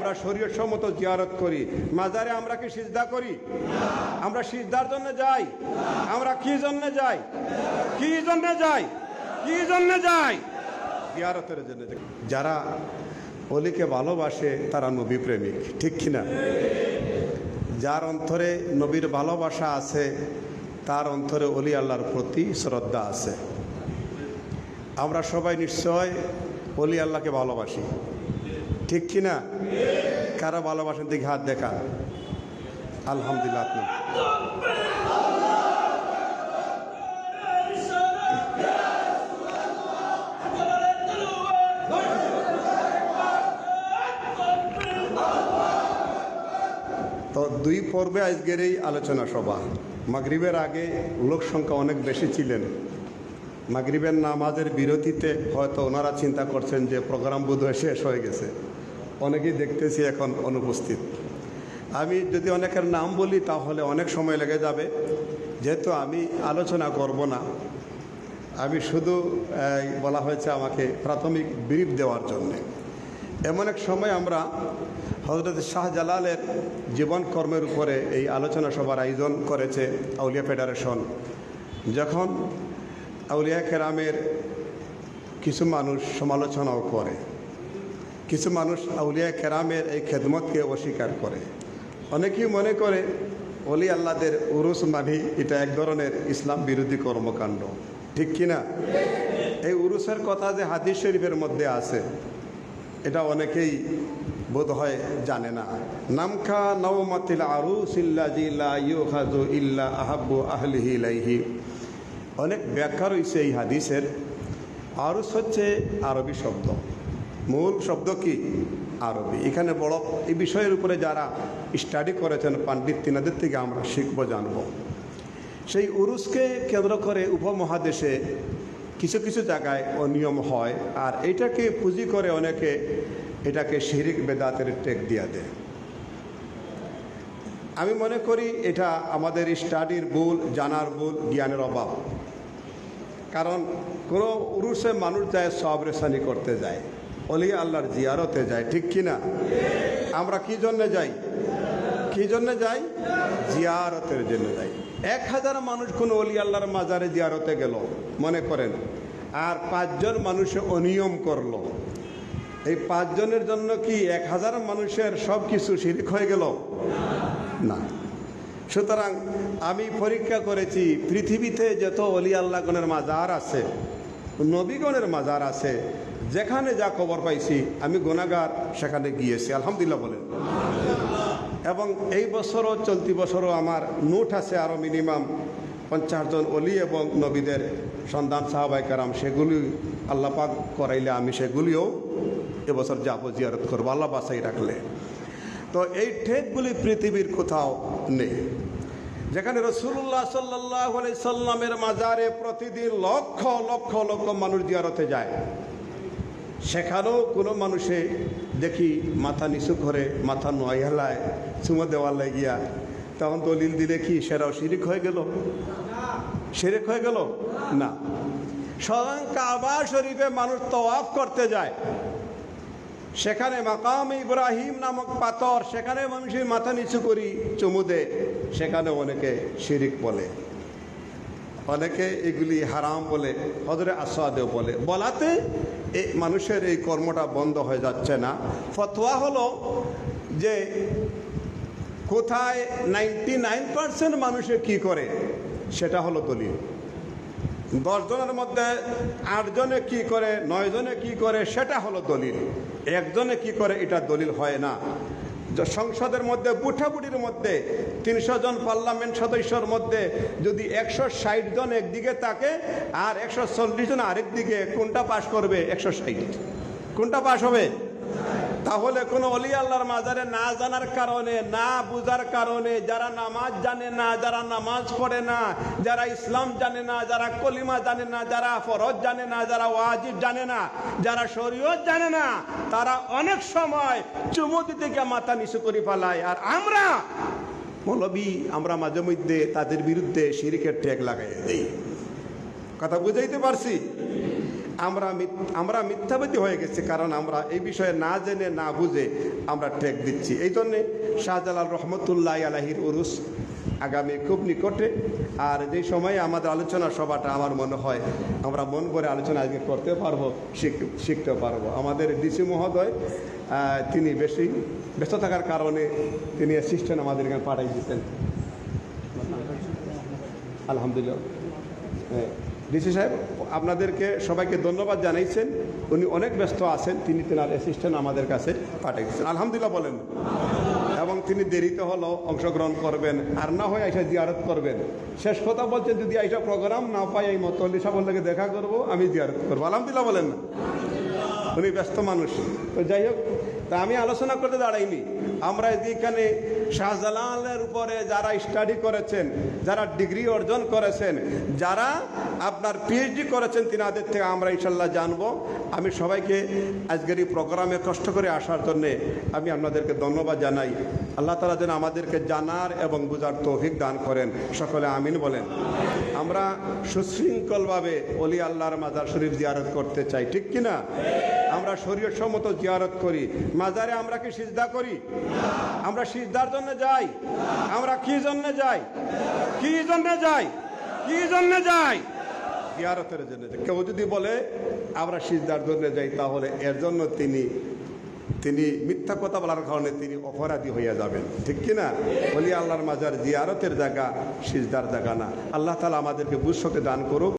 আমরা শরীর সম্মত জিয়ারত করি। মাজারে আমরা কি সিজদা করি? আমরা সিজদার জন্য যাই। আমরা কি জন্য যাই? কি জন্য যাই? কি জন্য যাই? জিয়ারতের জন্য যারা অলিকে ভালোবাসে, তারা নবী প্রেমিক, ঠিক কিনা যার অন্তরে নবীর ভালোবাসা আছে, তার অন্তরে অলি আল্লাহর প্রতি শ্রদ্ধা আছে। আমরা সবাই নিশ্চয় অলি আল্লাহকে ভালোবাসি। ঠিক কি না? কারা ভালোবাসেন দিকে হাত দেখা আলহামদুলিল্লাহ তো দুই পর্বে আজকের এই আলোচনা সভা। মাগরিবের আগে লোক সংখ্যা অনেক বেশি ছিলেন। মাগরিবের নামাজের বিরতিতে হয়তো ওনারা চিন্তা করছেন যে প্রোগ্রাম বোধহয় শেষ হয়ে গেছে। অনেকেই দেখতেছি এখন অনুপস্থিত। আমি যদি অনেকের নাম বলি, তাহলে অনেক সময় লেগে যাবে। যেহেতু আমি আলোচনা করব না, আমি শুধু বলা হয়েছে আমাকে প্রাথমিক ব্রিফ দেওয়ার জন্যে। এমন এক সময় আমরা হজরত শাহজালালের জীবন কর্মের উপরে এই আলোচনা সভার আয়োজন করেছে আউলিয়া ফেডারেশন। যখন আউলিয়া কেরামের কিছু মানুষ সমালোচনাও করে। কিছু মানুষ আউলিয়া কেরামের এই খেদমতকে অস্বীকার করে। অনেকেই মনে করে অলি আল্লাদের উরুস মানি এটা এক ধরনের ইসলাম বিরোধী কর্মকাণ্ড। ঠিক কিনা? এই উরুসের কথা যে হাদিস শরীফের মধ্যে আছে, এটা অনেকেই বোধ হয় জানে না। নামখা নওমাতিল আরুস ইল্লা ইউখাজু ইল্লা আহলিহি ইলাইহি। অনেক ব্যাখ্যা রয়েছে এই হাদিসের। আরুস হচ্ছে আরবি শব্দ। মূল শব্দ কি? আরবি। এখানে বড়, এই বিষয়ের উপরে যারা স্টাডি করেছেন, পাণ্ডিত তিনাদের থেকে আমরা শিখব, জানব। সেই উরুসকে কেন্দ্র করে উপমহাদেশে কিছু কিছু জায়গায় অনিয়ম হয়, আর এটাকে পুঁজি করে অনেকে এটাকে শিরিক বেদাতের টেক দিয়া দেয়। আমি মনে করি এটা আমাদের স্টাডির ভুল, জানার ভুল, জ্ঞানের অভাব। কারণ কোনো উরুসে মানুষ যায়, সব রেশানি করতে যায়। অলি আল্লাহর জিয়ারতে যায়, ঠিক কি না আমরা কি জন্যে যাই? কি জন্যে যাই? জিয়ারতের জন্য যাই। এক হাজার মানুষ কোনো অলি আল্লাহর মাজারে জিয়ারতে গেল, মনে করেন। আর পাঁচজন মানুষে অনিয়ম করল। এই পাঁচজনের জন্য কি এক হাজার মানুষের সব কিছু শিরিক হয়ে গেল? না। সুতরাং আমি পরীক্ষা করেছি, পৃথিবীতে যত অলি আল্লাহগণের মাজার আছে, নবীগণের মাজার আছে যেখানে যা খবর পাইছি, আমি গুণাগার সেখানে গিয়েছি, আলহামদুলিল্লাহ বলেন। এবং এই বছরও, চলতি বছরও আমার নোট আছে আরও মিনিমাম পঞ্চাশ জন অলি এবং নবীদের সন্ধান সাহাবাই কারাম, সেগুলি আল্লাপাক করাইলে আমি সেগুলিও এবছর যাব জিয়ারত করব, আল্লাহ বাসাই রাখলে। তো এই ঠেকগুলি পৃথিবীর কোথাও নেই। যেখানে রসুল্লাহ সাল্লাহ সাল্লামের মাজারে প্রতিদিন লক্ষ লক্ষ লক্ষ মানুষ জিয়ারতে যায়। সেখানেও কোনো মানুষে দেখি মাথা নিচু করে, মাথা নয় হেলায়, চুমো দেওয়ার লাগিয়া। তখন দলিল দিলে কি, সেরাও শিরিক হয়ে গেল? শিরিক হয়ে গেল? না। স্বয়ং কাবা শরীফে মানুষ তওয়াফ করতে যায়। সেখানে মাকাম ইব্রাহিম নামক পাথর, সেখানে মানুষের মাথা নিচু করি, চুমু দে সেখানে অনেকে শিরিক বলে। অনেকে এগুলি হারাম বলে হজরে আসাদেও বলে। বলাতে এই মানুষের এই কর্মটা বন্ধ হয়ে যাচ্ছে না। ফতোয়া হলো যে, কোথায় নাইনটি নাইন পার্সেন্ট মানুষে কী করে, সেটা হলো দলিল। দশজনের মধ্যে আটজনে কি করে নয়জনে কি করে, সেটা হলো দলিল। একজনে কি করে, এটা দলিল হয় না। সংসদের মধ্যে বুঠাবুটির মধ্যে, তিনশো জন পার্লামেন্ট সদস্যর মধ্যে যদি একশো ষাট জন একদিকে তাকে আর একশো চল্লিশ জন আরেক দিকে, কোনটা পাশ করবে? একশো ষাট। কোনটা পাশ হবে? তাহলে কোনো অলি আল্লাহর মাজারে না জানার কারণে, না বুঝার কারণে, যারা নামাজ জানে না, যারা নামাজ পড়ে না, যারা ইসলাম জানে না, যারা কলিমা জানে না, যারা ফরজ জানে না, যারা ওয়াজিব জানে না, যারা শরীয়ত জানে না, তারা অনেক সময় চুমু দিতে গিয়ে মাথা নিচু করে ফেলায়। আর আমরা মৌলবী, আমরা মাঝে মধ্যে তাদের বিরুদ্ধে শিরিকের ঠেক লাগাই দেই। কথা বুঝাইতে পারছি? আমরা আমরা মিথ্যাবাদী হয়ে গেছি কারণ আমরা এই বিষয়ে না জেনে, না বুঝে আমরা ঠেক দিচ্ছি। এই জন্যে শাহজালাল রহমতুল্লাহ আলাহির উরুস আগামী খুব নিকটে। আর যেই সময়ে আমাদের আলোচনা সভাটা আমার মনে হয় আমরা মন করে আলোচনা আজকে করতে পারব, শিখ- শিখতে পারব। আমাদের ডিসি মহোদয় তিনি বেশি ব্যস্ত থাকার কারণে তিনি অ্যাসিস্ট্যান্ট আমাদের এখানে পাঠাই দিতেন। আলহামদুলিল্লাহ। ডিসি সাহেব? আপনাদেরকে সবাইকে ধন্যবাদ জানাইছেন। উনি অনেক ব্যস্ত আছেন, তিনি তেনার অ্যাসিস্ট্যান্ট আমাদের কাছে পাঠিয়েছেন আলহামদুলিল্লাহ বলেন। এবং তিনি দেরিতে হলেও অংশগ্রহণ করবেন, আর না হয় আইসা জিয়ারত করবেন। শেষ কথা বলছেন, যদি আইসা প্রোগ্রাম না পাই এই মতল্লি সাবলকে দেখা করব, আমি জিয়ারত করব। আলহামদুলিল্লাহ বলেন। না উনি ব্যস্ত মানুষ। তো যাই হোক, তা আমি আলোচনা করতে দাঁড়াইনি। আমরা এখানে শাহজালালের উপরে যারা স্টাডি করেছেন, যারা ডিগ্রি অর্জন করেছেন, যারা আপনার পিএইচডি করেছেন, তিনাদের থেকে আমরা ইনশাল্লাহ জানব। আমি সবাইকে আজকের এই প্রোগ্রামে কষ্ট করে আসার জন্যে আমি আপনাদেরকে ধন্যবাদ জানাই। আল্লাহ তালা যেন আমাদেরকে জানার এবং বুঝার তৌফিক দান করেন। সকলে আমিন বলেন। আমরা সুশৃঙ্খলভাবে অলি আল্লাহর মাজার শরীফ জিয়ারত করতে চাই, ঠিক কি না আমরা শরীর সম্মত জিয়ারত করি। মাজারে আমরা কি সিজদা করি? আমরা সিজদার জন্য যাই। আমরা কি জন্য যাই? কি জন্য যাই? কি জন্য যাই? জিয়ারতের জন্য। কেউ যদি বলে, আমরা সিজদার জন্য যাই, তাহলে এর জন্য তিনি তিনি মিথ্যা কথা বলার কারণে তিনি অপরাধী হইয়া যাবেন। ঠিক কি না? বলি আল্লাহর মাজার জিয়ারতের জায়গা, সিজদার জায়গা না। আল্লাহ তালা আমাদেরকে বুঝতে দান করুক।